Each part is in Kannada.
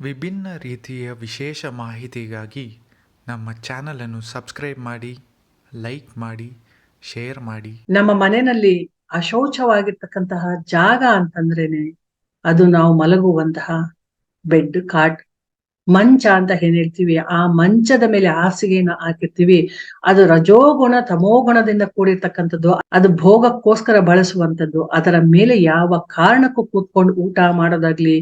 ವಿಭಿನ್ನ ರೀತಿಯ ವಿಶೇಷ ಮಾಹಿತಿಗಾಗಿ ನಮ್ಮ ಚಾನಲನ್ನು ಸಬ್ಸ್ಕ್ರೈಬ್ ಮಾಡಿ, ಲೈಕ್ ಮಾಡಿ, ಶೇರ್ ಮಾಡಿ. ನಮ್ಮ ಮನೆಯಲ್ಲಿ ಅಶೌಚವಾಗಿರ್ತಕ್ಕಂತಹ ಜಾಗ ಅಂತಂದ್ರೇನೆ ಅದು ನಾವು ಮಲಗುವಂತಹ ಬೆಡ್, ಕಾಟ್, ಮಂಚ ಅಂತ ಏನ್ ಹೇಳ್ತೀವಿ, ಆ ಮಂಚದ ಮೇಲೆ ಹಾಸಿಗೆಯನ್ನು ಹಾಕಿರ್ತೀವಿ. ಅದು ರಜೋಗುಣ, ತಮೋಗುಣದಿಂದ ಕೂಡಿರ್ತಕ್ಕಂಥದ್ದು. ಅದು ಭೋಗಕ್ಕೋಸ್ಕರ ಬಳಸುವಂಥದ್ದು. ಅದರ ಮೇಲೆ ಯಾವ ಕಾರಣಕ್ಕೂ ಕೂತ್ಕೊಂಡು ಊಟ ಮಾಡೋದಾಗ್ಲಿ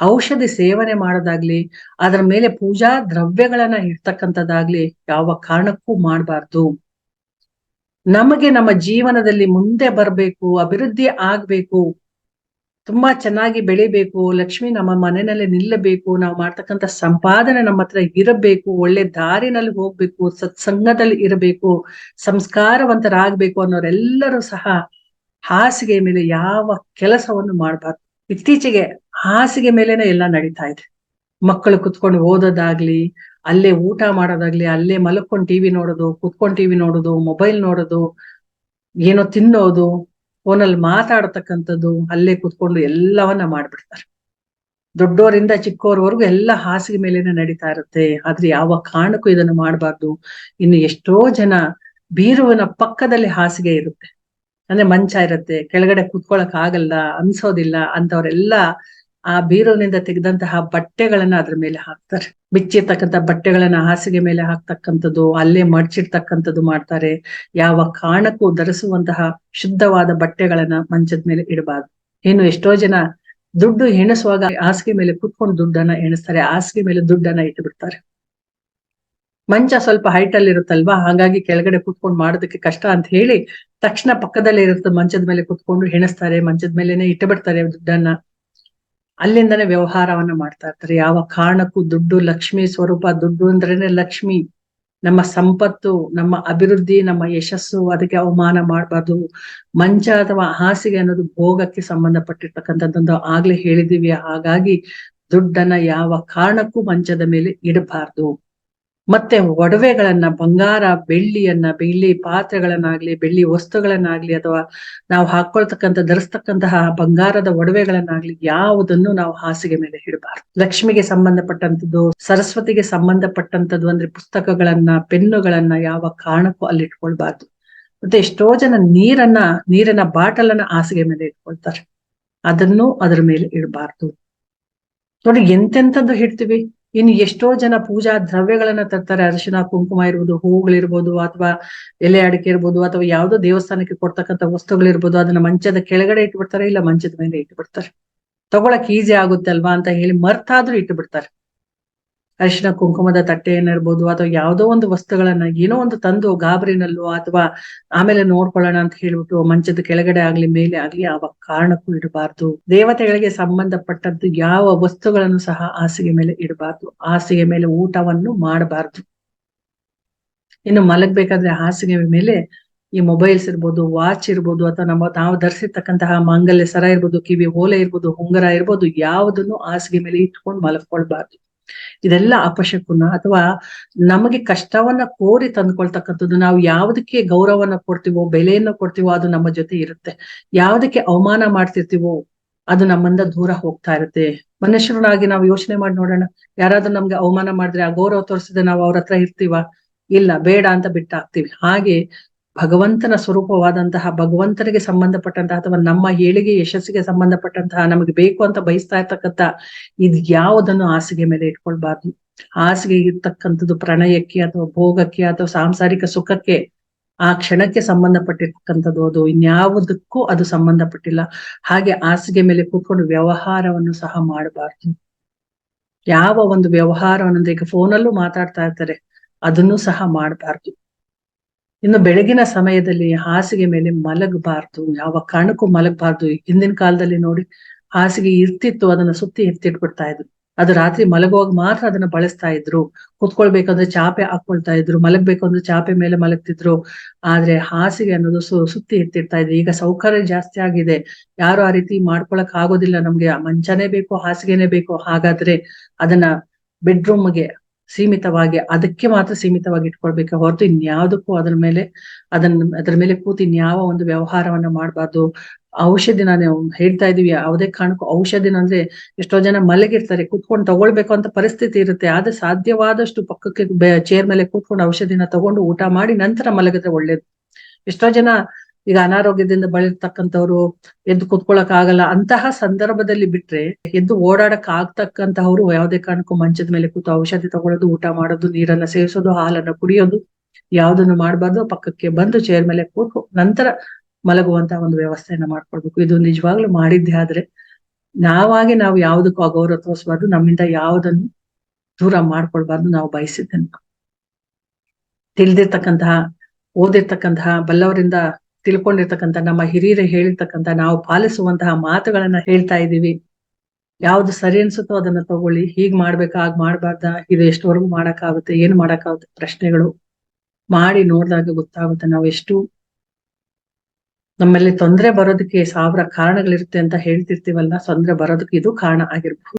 ಔಷಧಿ ಸೇವನೆ ಮಾಡೋದಾಗ್ಲಿ, ಅದರ ಮೇಲೆ ಪೂಜಾ ದ್ರವ್ಯಗಳನ್ನ ಇಡ್ತಕ್ಕಂಥದ್ದಾಗ್ಲಿ ಯಾವ ಕಾರಣಕ್ಕೂ ಮಾಡಬಾರ್ದು. ನಮಗೆ ನಮ್ಮ ಜೀವನದಲ್ಲಿ ಮುಂದೆ ಬರಬೇಕು, ಅಭಿವೃದ್ಧಿ ಆಗ್ಬೇಕು, ತುಂಬಾ ಚೆನ್ನಾಗಿ ಬೆಳಿಬೇಕು, ಲಕ್ಷ್ಮಿ ನಮ್ಮ ಮನೆಯಲ್ಲಿ ನಿಲ್ಲಬೇಕು, ನಾವು ಮಾಡ್ತಕ್ಕಂಥ ಸಂಪಾದನೆ ನಮ್ಮ ಹತ್ರ ಇರಬೇಕು, ಒಳ್ಳೆ ದಾರಿನಲ್ಲಿ ಹೋಗ್ಬೇಕು, ಸತ್ಸಂಗದಲ್ಲಿ ಇರಬೇಕು, ಸಂಸ್ಕಾರವಂತರಾಗ್ಬೇಕು ಅನ್ನೋರೆಲ್ಲರೂ ಸಹ ಹಾಸಿಗೆ ಮೇಲೆ ಯಾವ ಕೆಲಸವನ್ನು ಮಾಡಬಾರ್ದು. ಇತ್ತೀಚೆಗೆ ಹಾಸಿಗೆ ಮೇಲೆನೆ ಎಲ್ಲ ನಡೀತಾ ಇದೆ. ಮಕ್ಕಳು ಕುತ್ಕೊಂಡು ಓದೋದಾಗ್ಲಿ, ಅಲ್ಲೇ ಊಟ ಮಾಡೋದಾಗ್ಲಿ, ಅಲ್ಲೇ ಮಲ್ಕೊಂಡ್ ಟಿವಿ ನೋಡೋದು, ಕುತ್ಕೊಂಡ್ ಟಿವಿ ನೋಡೋದು, ಮೊಬೈಲ್ ನೋಡೋದು, ಏನೋ ತಿನ್ನೋದು, ಫೋನಲ್ಲಿ ಮಾತಾಡತಕ್ಕಂಥದ್ದು, ಅಲ್ಲೇ ಕುತ್ಕೊಂಡು ಎಲ್ಲವನ್ನ ಮಾಡ್ಬಿಡ್ತಾರೆ. ದೊಡ್ಡೋರಿಂದ ಚಿಕ್ಕವರವರೆಗೂ ಎಲ್ಲ ಹಾಸಿಗೆ ಮೇಲೇನೆ ನಡೀತಾ ಇರುತ್ತೆ. ಆದ್ರೆ ಯಾವ ಕಾರಣಕ್ಕೂ ಇದನ್ನು ಮಾಡಬಾರ್ದು. ಇನ್ನು ಎಷ್ಟೋ ಜನ ಬೀರುವಿನ ಪಕ್ಕದಲ್ಲಿ ಹಾಸಿಗೆ ಇರುತ್ತೆ. ಅಂದ್ರೆ ಮಂಚ ಇರುತ್ತೆ, ಕೆಳಗಡೆ ಕುತ್ಕೊಳಕ್ ಆಗಲ್ಲ ಅನ್ಸೋದಿಲ್ಲ ಅಂತವ್ರೆಲ್ಲ ಆ ಬೀರುವಿನಿಂದ ತೆಗೆದಂತಹ ಬಟ್ಟೆಗಳನ್ನ ಅದ್ರ ಮೇಲೆ ಹಾಕ್ತಾರೆ. ಬಿಚ್ಚಿರ್ತಕ್ಕಂಥ ಬಟ್ಟೆಗಳನ್ನ ಹಾಸಿಗೆ ಮೇಲೆ ಹಾಕ್ತಕ್ಕಂಥದ್ದು, ಅಲ್ಲೇ ಮಡ್ಚಿರ್ತಕ್ಕಂಥದ್ದು ಮಾಡ್ತಾರೆ. ಯಾವ ಕಾರಣಕ್ಕೂ ಧರಿಸುವಂತಹ ಶುದ್ಧವಾದ ಬಟ್ಟೆಗಳನ್ನ ಮಂಚದ ಮೇಲೆ ಇಡಬಾರ್ದು. ಇನ್ನು ಎಷ್ಟೋ ಜನ ದುಡ್ಡು ಎಣಿಸುವಾಗ ಹಾಸಿಗೆ ಮೇಲೆ ಕುತ್ಕೊಂಡು ದುಡ್ಡನ್ನ ಎಣಿಸ್ತಾರೆ. ಹಾಸಿಗೆ ಮೇಲೆ ದುಡ್ಡನ್ನ ಇಟ್ಟು ಬಿಡ್ತಾರೆ. ಮಂಚ ಸ್ವಲ್ಪ ಹೈಟ್ ಅಲ್ಲಿ ಇರುತ್ತಲ್ವಾ? ಹಾಗಾಗಿ ಕೆಳಗಡೆ ಕುತ್ಕೊಂಡು ಮಾಡೋದಕ್ಕೆ ಕಷ್ಟ ಅಂತ ಹೇಳಿ ತಕ್ಷಣ ಪಕ್ಕದಲ್ಲೇ ಇರುತ್ತೆ ಮಂಚದ ಮೇಲೆ ಕುತ್ಕೊಂಡು ಹೆಣಿಸ್ತಾರೆ ಮಂಚದ ಮೇಲೆನೆ ಇಟ್ಟು ಬಿಡ್ತಾರೆ ದುಡ್ಡನ್ನ. ಅಲ್ಲಿಂದನೇ ವ್ಯವಹಾರವನ್ನ ಮಾಡ್ತಾ ಇರ್ತಾರೆ. ಯಾವ ಕಾರಣಕ್ಕೂ ದುಡ್ಡು, ಲಕ್ಷ್ಮಿ ಸ್ವರೂಪ, ದುಡ್ಡು ಅಂದ್ರೇನೆ ಲಕ್ಷ್ಮಿ. ನಮ್ಮ ಸಂಪತ್ತು, ನಮ್ಮ ಅಭಿವೃದ್ಧಿ, ನಮ್ಮ ಯಶಸ್ಸು, ಅದಕ್ಕೆ ಅವಮಾನ ಮಾಡಬಾರ್ದು. ಮಂಚ ಅಥವಾ ಹಾಸಿಗೆ ಅನ್ನೋದು ಭೋಗಕ್ಕೆ ಸಂಬಂಧಪಟ್ಟಿರ್ತಕ್ಕಂಥದ್ದೊಂದು ಆಗ್ಲೇ ಹೇಳಿದೀವಿ ಹಾಗಾಗಿ ದುಡ್ಡನ್ನ ಯಾವ ಕಾರಣಕ್ಕೂ ಮಂಚದ ಮೇಲೆ ಇಡಬಾರ್ದು. ಮತ್ತೆ ಒಡವೆಗಳನ್ನ, ಬಂಗಾರ ಬೆಳ್ಳಿಯನ್ನ, ಬೆಳ್ಳಿ ಪಾತ್ರೆಗಳನ್ನಾಗ್ಲಿ, ಬೆಳ್ಳಿ ವಸ್ತುಗಳನ್ನಾಗ್ಲಿ ಅಥವಾ ನಾವು ಹಾಕೊಳ್ತಕ್ಕಂತ ಧರಿಸ್ತಕ್ಕಂತಹ ಬಂಗಾರದ ಒಡವೆಗಳನ್ನಾಗ್ಲಿ ಯಾವುದನ್ನು ನಾವು ಹಾಸಿಗೆ ಮೇಲೆ ಇಡಬಾರ್ದು. ಲಕ್ಷ್ಮಿಗೆ ಸಂಬಂಧಪಟ್ಟಂತದ್ದು ಸರಸ್ವತಿಗೆ ಸಂಬಂಧಪಟ್ಟಂತದ್ದು ಅಂದ್ರೆ ಪುಸ್ತಕಗಳನ್ನ, ಪೆನ್ನುಗಳನ್ನ ಯಾವ ಕಾರಣಕ್ಕೂ ಅಲ್ಲಿ ಇಟ್ಕೊಳ್ಬಾರ್ದು. ಮತ್ತೆ ಎಷ್ಟೋ ಜನ ನೀರನ್ನ, ನೀರಿನ ಬಾಟಲನ್ನ ಹಾಸಿಗೆ ಮೇಲೆ ಇಟ್ಕೊಳ್ತಾರೆ. ಅದನ್ನು ಅದರ ಮೇಲೆ ಇಡಬಾರ್ದು. ನೋಡಿ, ಎಂತೆಂಥದ್ದು ಇಡ್ತೀವಿ? ಇನ್ನು ಎಷ್ಟೋ ಜನ ಪೂಜಾ ದ್ರವ್ಯಗಳನ್ನ ತರ್ತಾರೆ. ಅರಿಶಿನ ಕುಂಕುಮ ಇರ್ಬೋದು ಹೂಗಳಿರ್ಬೋದು ಅಥವಾ ಎಲೆ ಅಡಿಕೆ ಇರ್ಬೋದು, ಅಥವಾ ಯಾವ್ದೋ ದೇವಸ್ಥಾನಕ್ಕೆ ಕೊಡ್ತಕ್ಕಂಥ ವಸ್ತುಗಳಿರ್ಬೋದು ಅದನ್ನ ಮಂಚದ ಕೆಳಗಡೆ ಇಟ್ಬಿಡ್ತಾರೆ, ಇಲ್ಲ ಮಂಚದ ಮೇಲೆ ಇಟ್ಬಿಡ್ತಾರೆ. ತಗೊಳಕ್ ಈಸಿ ಆಗುತ್ತೆ ಅಲ್ವಾ ಅಂತ ಹೇಳಿ ಮರ್ತಾದ್ರೂ ಇಟ್ಟು ಬಿಡ್ತಾರೆ ಅರಿಶಿನ ಕುಂಕುಮದ ತಟ್ಟೆ ಏನಿರ್ಬೋದು ಅಥವಾ ಯಾವುದೋ ಒಂದು ವಸ್ತುಗಳನ್ನ ಏನೋ ಒಂದು ತಂದು ಗಾಬರಿನಲ್ಲೋ ಅಥವಾ ಆಮೇಲೆ ನೋಡ್ಕೊಳ್ಳೋಣ ಅಂತ ಹೇಳ್ಬಿಟ್ಟು ಮಂಚದ ಕೆಳಗಡೆ ಆಗ್ಲಿ, ಮೇಲೆ ಆಗ್ಲಿ ಯಾವ ಕಾರಣಕ್ಕೂ ಇಡಬಾರ್ದು. ದೇವತೆಗಳಿಗೆ ಸಂಬಂಧಪಟ್ಟದ್ದು ಯಾವ ವಸ್ತುಗಳನ್ನು ಸಹ ಹಾಸಿಗೆ ಮೇಲೆ ಇಡಬಾರ್ದು. ಹಾಸಿಗೆ ಮೇಲೆ ಊಟವನ್ನು ಮಾಡಬಾರ್ದು. ಇನ್ನು ಮಲಗಬೇಕಾದ್ರೆ ಹಾಸಿಗೆ ಮೇಲೆ ಈ ಮೊಬೈಲ್ಸ್ ಇರ್ಬೋದು, ವಾಚ್ ಇರ್ಬೋದು, ಅಥವಾ ನಮ್ಮ ತಾವು ಧರಿಸಿರ್ತಕ್ಕಂತಹ ಮಾಂಗಲ್ಯ ಸರ ಇರ್ಬೋದು, ಕಿವಿ, ಓಲೆ ಇರ್ಬೋದು, ಉಂಗರ ಇರ್ಬೋದು, ಯಾವುದನ್ನು ಹಾಸಿಗೆ ಮೇಲೆ ಇಟ್ಕೊಂಡು ಮಲಗ್ಕೊಳ್ಬಾರ್ದು. ಇದೆಲ್ಲ ಅಪಶಕುನ ಅಥವಾ ನಮಗೆ ಕಷ್ಟವನ್ನ ಕೋರಿ ತಂದ್ಕೊಳ್ತಕ್ಕಂಥದ್ದು ನಾವು ಯಾವುದಕ್ಕೆ ಗೌರವನ ಕೊಡ್ತೀವೋ, ಬೆಲೆಯನ್ನು ಕೊಡ್ತೀವೋ ಅದು ನಮ್ಮ ಜೊತೆ ಇರುತ್ತೆ. ಯಾವುದಕ್ಕೆ ಅವಮಾನ ಮಾಡ್ತಿರ್ತೀವೋ ಅದು ನಮ್ಮಿಂದ ದೂರ ಹೋಗ್ತಾ ಇರುತ್ತೆ. ಮನುಷ್ಯರನ್ನಾಗಿ ನಾವು ಯೋಚನೆ ಮಾಡಿ ನೋಡೋಣ. ಯಾರಾದ್ರೂ ನಮ್ಗೆ ಅವಮಾನ ಮಾಡಿದ್ರೆ ಆ ಗೌರವ ತೋರಿಸಿದ್ರೆ ನಾವು ಅವ್ರ ಹತ್ರ ಇರ್ತೀವ? ಇಲ್ಲ, ಬೇಡ ಅಂತ ಬಿಟ್ಟಾಗ್ತೀವಿ ಹಾಗೆ ಭಗವಂತನ ಸ್ವರೂಪವಾದಂತಹ, ಭಗವಂತನಿಗೆ ಸಂಬಂಧಪಟ್ಟಂತಹ ಅಥವಾ ನಮ್ಮ ಏಳಿಗೆ ಯಶಸ್ಸಿಗೆ ಸಂಬಂಧಪಟ್ಟಂತಹ ನಮಗೆ ಬೇಕು ಅಂತ ಬಯಸ್ತಾ ಇರ್ತಕ್ಕಂಥ ಇದ್ ಯಾವುದನ್ನು ಹಾಸಿಗೆ ಮೇಲೆ ಇಟ್ಕೊಳ್ಬಾರ್ದು. ಹಾಸಿಗೆ ಇರ್ತಕ್ಕಂಥದ್ದು ಪ್ರಣಯಕ್ಕೆ ಅಥವಾ ಭೋಗಕ್ಕೆ ಅಥವಾ ಸಾಂಸಾರಿಕ ಸುಖಕ್ಕೆ ಆ ಕ್ಷಣಕ್ಕೆ ಸಂಬಂಧಪಟ್ಟಿರ್ತಕ್ಕಂಥದ್ದು ಅದು. ಇನ್ಯಾವುದಕ್ಕೂ ಅದು ಸಂಬಂಧಪಟ್ಟಿಲ್ಲ. ಹಾಗೆ ಹಾಸಿಗೆ ಮೇಲೆ ಕೂತ್ಕೊಂಡು ವ್ಯವಹಾರವನ್ನು ಸಹ ಮಾಡಬಾರ್ದು. ಯಾವ ಒಂದು ವ್ಯವಹಾರವನ್ನು ಈಗ ಫೋನಲ್ಲೂ ಮಾತಾಡ್ತಾ ಇರ್ತಾರೆ. ಅದನ್ನು ಸಹ ಮಾಡಬಾರ್ದು. ಇನ್ನು ಬೆಳಗಿನ ಸಮಯದಲ್ಲಿ ಹಾಸಿಗೆ ಮೇಲೆ ಮಲಗಬಾರ್ದು. ಯಾವ ಕಾರಣಕ್ಕೂ ಮಲಗಬಾರ್ದು. ಹಿಂದಿನ ಕಾಲದಲ್ಲಿ ನೋಡಿ ಹಾಸಿಗೆ ಇರ್ತಿತ್ತು, ಅದನ್ನ ಸುತ್ತಿ ಎತ್ತಿಟ್ಬಿಡ್ತಾ ಇದ್ರು. ಅದು ರಾತ್ರಿ ಮಲಗುವಾಗ ಮಾತ್ರ ಅದನ್ನ ಬಳಸ್ತಾ ಇದ್ರು. ಕುತ್ಕೊಳ್ಬೇಕಂದ್ರೆ ಚಾಪೆ ಹಾಕೊಳ್ತಾ ಇದ್ರು ಮಲಗ್ಬೇಕು ಅಂದ್ರೆ ಚಾಪೆ ಮೇಲೆ ಮಲಗ್ತಿದ್ರು. ಆದ್ರೆ ಹಾಸಿಗೆ ಅನ್ನೋದು ಸು, ಸುತ್ತಿ ಎತ್ತಿಡ್ತಾ ಇದ್ರು. ಈಗ ಸೌಕರ್ಯ ಜಾಸ್ತಿ ಆಗಿದೆ. ಯಾರು ಆ ರೀತಿ ಮಾಡ್ಕೊಳಕ್ ಆಗೋದಿಲ್ಲ ನಮ್ಗೆ. ಮಂಚನೇ ಬೇಕು, ಹಾಸಿಗೆನೆ ಬೇಕು. ಹಾಗಾದ್ರೆ ಅದನ್ನ ಬೆಡ್ರೂಮ್ಗೆ ಸೀಮಿತವಾಗಿ, ಅದಕ್ಕೆ ಮಾತ್ರ ಸೀಮಿತವಾಗಿ ಇಟ್ಕೊಳ್ಬೇಕು. ಹೊರತು ಇನ್ಯಾವುದಕ್ಕೂ ಅದ್ರ ಮೇಲೆ ಅದನ್ನ ಅದ್ರ ಮೇಲೆ ಕೂತಿ ಇನ್ಯಾವ ಒಂದು ವ್ಯವಹಾರವನ್ನ ಮಾಡಬಾರ್ದು. ಔಷಧಿ ನಾನು ಹೇಳ್ತಾ ಇದೀವಿ, ಯಾವುದೇ ಕಾರಣಕ್ಕೂ ಔಷಧಿನ ಅಂದ್ರೆ ಎಷ್ಟೋ ಜನ ಮಲಗಿರ್ತಾರೆ, ಕೂತ್ಕೊಂಡು ತಗೊಳ್ಬೇಕು ಅಂತ ಪರಿಸ್ಥಿತಿ ಇರುತ್ತೆ. ಆದ್ರೆ ಸಾಧ್ಯವಾದಷ್ಟು ಪಕ್ಕಕ್ಕೆ ಚೇರ್ ಮೇಲೆ ಕೂತ್ಕೊಂಡು ಔಷಧಿನ ತಗೊಂಡು ಊಟ ಮಾಡಿ ನಂತರ ಮಲಗಿದ್ರೆ ಒಳ್ಳೇದು. ಎಷ್ಟೋ ಜನ ಈಗ ಅನಾರೋಗ್ಯದಿಂದ ಬಳಿರ್ತಕ್ಕಂಥವ್ರು ಎದ್ದು ಕುತ್ಕೊಳಕ್ ಆಗಲ್ಲ ಅಂತಹ ಸಂದರ್ಭದಲ್ಲಿ ಬಿಟ್ರೆ, ಎದ್ದು ಓಡಾಡಕ್ ಆಗ್ತಕ್ಕಂತಹವ್ರು ಯಾವುದೇ ಕಾರಣಕ್ಕೂ ಮಂಚದ ಮೇಲೆ ಕೂತು ಔಷಧಿ ತಗೊಳ್ಳೋದು ಊಟ ಮಾಡೋದು, ನೀರನ್ನ ಸೇವಿಸೋದು, ಹಾಲನ್ನ ಕುಡಿಯೋದು, ಯಾವ್ದನ್ನು ಮಾಡಬಾರ್ದು ಪಕ್ಕಕ್ಕೆ ಬಂದು ಚೇರ್ ಮೇಲೆ ಕೂತು ನಂತರ ಮಲಗುವಂತಹ ಒಂದು ವ್ಯವಸ್ಥೆಯನ್ನ ಮಾಡ್ಕೊಳ್ಬೇಕು. ಇದು ನಿಜವಾಗ್ಲೂ ಮಾಡಿದ್ದೆ ಆದ್ರೆ, ನಾವಾಗಿ ನಾವು ಯಾವುದಕ್ಕೂ ಅಗೌರವ ತೋರಿಸಬಾರ್ದು ನಮ್ಮಿಂದ ಯಾವುದನ್ನು ದೂರ ಮಾಡ್ಕೊಳ್ಬಾರ್ದು ನಾವು ಬಯಸಿದ್ದನ್ನು. ತಿಳಿದಿರ್ತಕ್ಕಂತಹ, ಓದಿರ್ತಕ್ಕಂತಹ ಬಲ್ಲವರಿಂದ ತಿಳ್ಕೊಂಡಿರ್ತಕ್ಕಂಥ ನಮ್ಮ ಹಿರಿಯರು ಹೇಳಿರ್ತಕ್ಕಂಥ ನಾವು ಪಾಲಿಸುವಂತಹ ಮಾತುಗಳನ್ನ ಹೇಳ್ತಾ ಇದ್ದೀವಿ. ಯಾವ್ದು ಸರಿ ಅನ್ಸುತ್ತೋ ಅದನ್ನ ತಗೊಳ್ಳಿ. ಹೀಗ್ ಮಾಡ್ಬೇಕಾ, ಹಾಗ್ ಮಾಡ್ಬಾರ್ದ? ಇದು ಎಷ್ಟವರೆಗೂ ಮಾಡಕ್ಕಾಗುತ್ತೆ? ಏನ್ ಮಾಡಕ್ಕಾಗುತ್ತೆ? ಪ್ರಶ್ನೆಗಳು ಮಾಡಿ ನೋಡಿದಾಗ ಗೊತ್ತಾಗುತ್ತೆ. ನಾವು ಎಷ್ಟು ನಮ್ಮಲ್ಲಿ ತೊಂದರೆ ಬರೋದಕ್ಕೆ ಸಾವಿರ ಕಾರಣಗಳಿರುತ್ತೆ ಅಂತ ಹೇಳ್ತಿರ್ತೀವಲ್ಲ, ತೊಂದರೆ ಬರೋದಕ್ಕೆ ಇದು ಕಾರಣ ಆಗಿರ್ಬಹುದು.